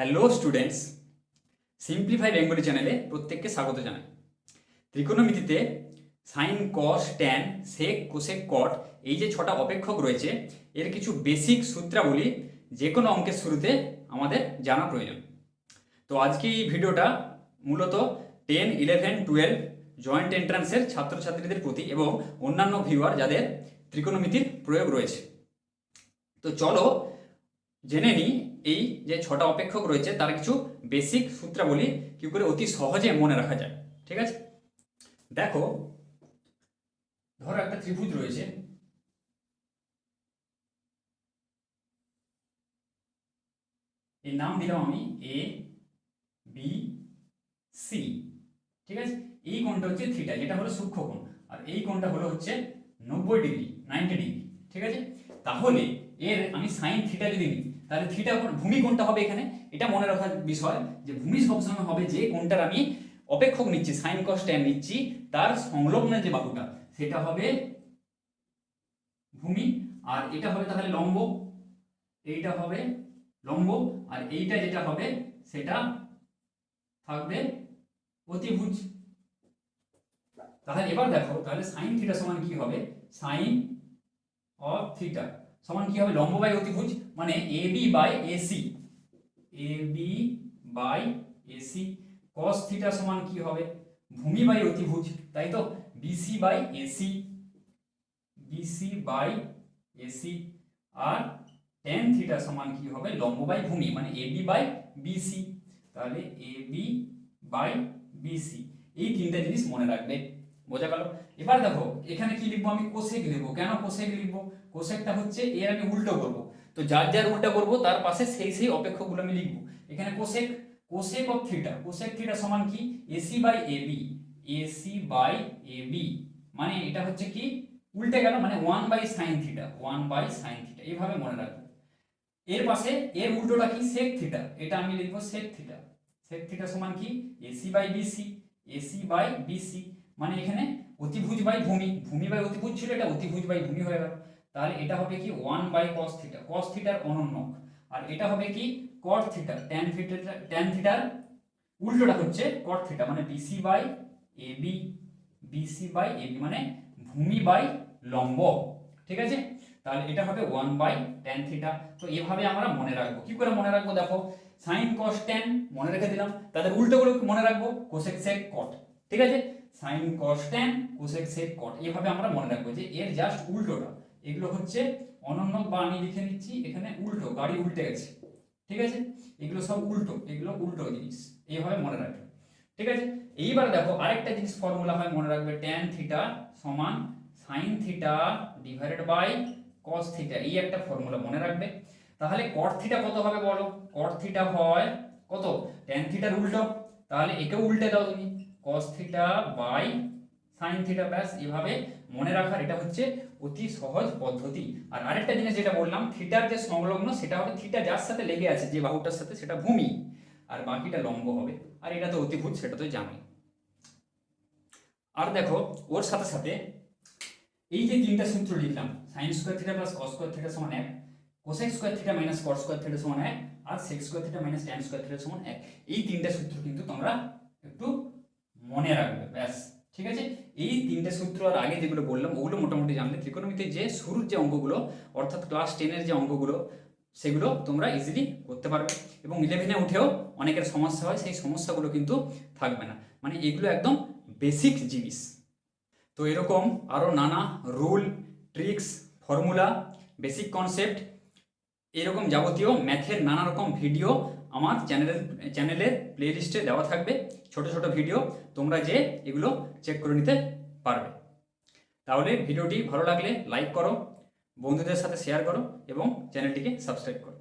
Hello students simplify Bengali চ্যানেলে প্রত্যেককে স্বাগত জানাই। ত্রিকোণমিতিতে sine cos tan sec cosec cot এই যে ছটা অপেক্ষক রয়েছে, এর কিছু বেসিক সূত্রাবলী যে কোনো অঙ্কের শুরুতে আমাদের জানা প্রয়োজন। তো আজকে এই ভিডিওটা মূলত টেন ইলেভেন টুয়েলভ জয়েন্ট এন্ট্রান্সের ছাত্রছাত্রীদের প্রতি এবং অন্যান্য ভিউয়ার যাদের ত্রিকোণমিতির প্রয়োগ রয়েছে। তো চলো জেনে নিই এই যে ছটা অপেক্ষক রয়েছে, তার কিছু বেসিক সূত্রাবলী কি করে অতি সহজে মনে রাখা যায়। ঠিক আছে? দেখো, ধরো একটা ত্রিভুজ রয়েছে। এর নাম দিলাম আমি এ বি সি ঠিক আছে? এই কোণটা হচ্ছে থিটা যেটা হলো সূক্ষ্ম কোণ। আর এই কোণটা হলো হচ্ছে নব্বই ডিগ্রি নাইনটি ডিগ্রি। ঠিক আছে? তাহলে এর আমি সাইন থিটা যদি নিই তাহলে থিটা ভূমি কোনটা হবে এখানে? এটা মনে রাখার বিষয় যে ভূমি সবসময় হবে যে কোনটার আমি অপেক্ষক নিচ্ছি সাইন কস ট্যান নিচ্ছি, তার সংলগ্ন যে বাহুটা, সেটা হবে ভূমি, আর এটা হবে তাহলে লম্ব, এইটা হবে লম্ব, আর এইটা যেটা হবে, সেটা থাকবে অতিভুজ। তাহলে এবার দেখো, তাহলে সাইন থিটা সমান কি হবে? সাইন অফ থিটা সমান কি হবে? লম্ব বাই অতিভুজ মানে A B by AC A B by AC cos theta সমান কি হবে? ভূমি বাই অতিভুজ, তাই তো? BC by AC BC by AC R tan theta সমান কি হবে? লম্ব বাই ভূমি মানে এ বি বাই বিসি তাহলে এ বি বাই বিসি এই তিনটা জিনিস মনে রাখবে। বোঝা গেল? এবার দেখো, এখানে কি লিখব আমি? কোসেক লিখব। কেন কোসেক লিখব? কোসেকটা হচ্ছে এর আমি উল্টো করব। তো যার যার উল্টা করব, তার পাশে সেই সেই অপেক্ষকগুলো আমি লিখব। এখানে cosec cosec of theta cosec theta সমান কি? AC by A B AC by A B মানে এটা হচ্ছে কি? উল্টে গেল মানে one by sine theta one by sine theta এইভাবে মনে রাখব। এর পাশে, এর উল্টোটা কি? সেক থিটা এটা আমি লিখব সেক থিটা সেক থিটা সমান কি? AC by BC AC by BC মানে এখানে অতিভুজ বাই ভূমি ভূমি বাই অতিভুজ ছিল এটা অতিভুজ বাই ভূমি হয়ে গেল। তাহলে এটা হবে কি one by cos theta cos থিটার অনন্যক আর এটা হবে কি cot theta tan theta tan থিটার উল্টোটা হচ্ছে কট থিটা মানে BC by A B BC by A B মানে ভূমি বাই লম্ব। ঠিক আছে? তাহলে এটা হবে ওয়ান বাই ট্যান থিটা তো এভাবে আমরা মনে রাখব। কি করে মনে রাখব দেখো? সাইন কস ট্যান মনে রেখে দিলাম। তাদের উল্টোগুলো মনে রাখব। কোসেক সেক কট ঠিক আছে? Sine cos tan cosec sec cot এভাবে আমরা মনে রাখব যে এর জাস্ট উল্টোটা। এগুলো হচ্ছে অনন্য বা আমি লিখে নিচ্ছি এখানে উল্টো গাড়ি উল্টে গেছে। ঠিক আছে? এগুলো সব উল্টো এগুলো উল্টো জিনিস এইভাবে মনে রাখবে। ঠিক আছে? এইবার দেখো আরেকটা জিনিস ফর্মুলা হয় মনে রাখবে ট্যান থিটা সমান sine theta divided by cos theta এই একটা ফর্মুলা মনে রাখবে। তাহলে কট থিটা কত হবে বলো? কট থিটা হয় কত? ট্যান থিটার উল্টো। তাহলে একেও উল্টে দাও তুমি। Cos theta by sine theta ব্যাস, এভাবে মনে রাখার এটা হচ্ছে অতি সহজ পদ্ধতি। আর আরেকটা জিনিস যেটা বললাম থিটার যে সংলগ্ন, সেটা হবে থিটা যার সাথে লেগে আছে, যে বাহুটার সাথে, সেটা ভূমি। আর বাকিটা লম্ব হবে। আর এটা তো অতিভুজ সেটা তো জানোই। আর দেখো, ওর সাথে সাথে এই যে তিনটা সূত্র লিখলাম sine square theta plus cos square theta সমান এক cosec square theta minus cot square theta সমান এক, আর sec square theta minus tan square theta সমান এক। এই তিনটা সূত্র কিন্তু তোমরা একটু মনে রাখবে, ব্যাস। ঠিক আছে? এই তিনটে সূত্র আর আগে যেগুলো বললাম, ওগুলো মোটামুটি জানলে ত্রিকোণমিতির যে শুরুর যে অঙ্কগুলো, অর্থাৎ ক্লাস টেনের যে অঙ্কগুলো, সেগুলো তোমরা ইজিলি করতে পারবে। এবং ইলেভেনে উঠেও অনেকের সমস্যা হয়, সেই সমস্যাগুলো কিন্তু থাকবে না। মানে এগুলো একদম বেসিক জিনিস। তো এরকম আরও নানা rule tricks formula basic concept এরকম যাবতীয় ম্যাথের নানা রকম ভিডিও আমার চ্যানেলের চ্যানেলের প্লেলিস্টে দেওয়া থাকবে। ছোট ছোট ভিডিও তোমরা যে এগুলো চেক করে নিতে পারবে। তাহলে ভিডিওটি ভালো লাগলে লাইক করো, বন্ধুদের সাথে শেয়ার করো এবং চ্যানেলটিকে সাবস্ক্রাইব করো।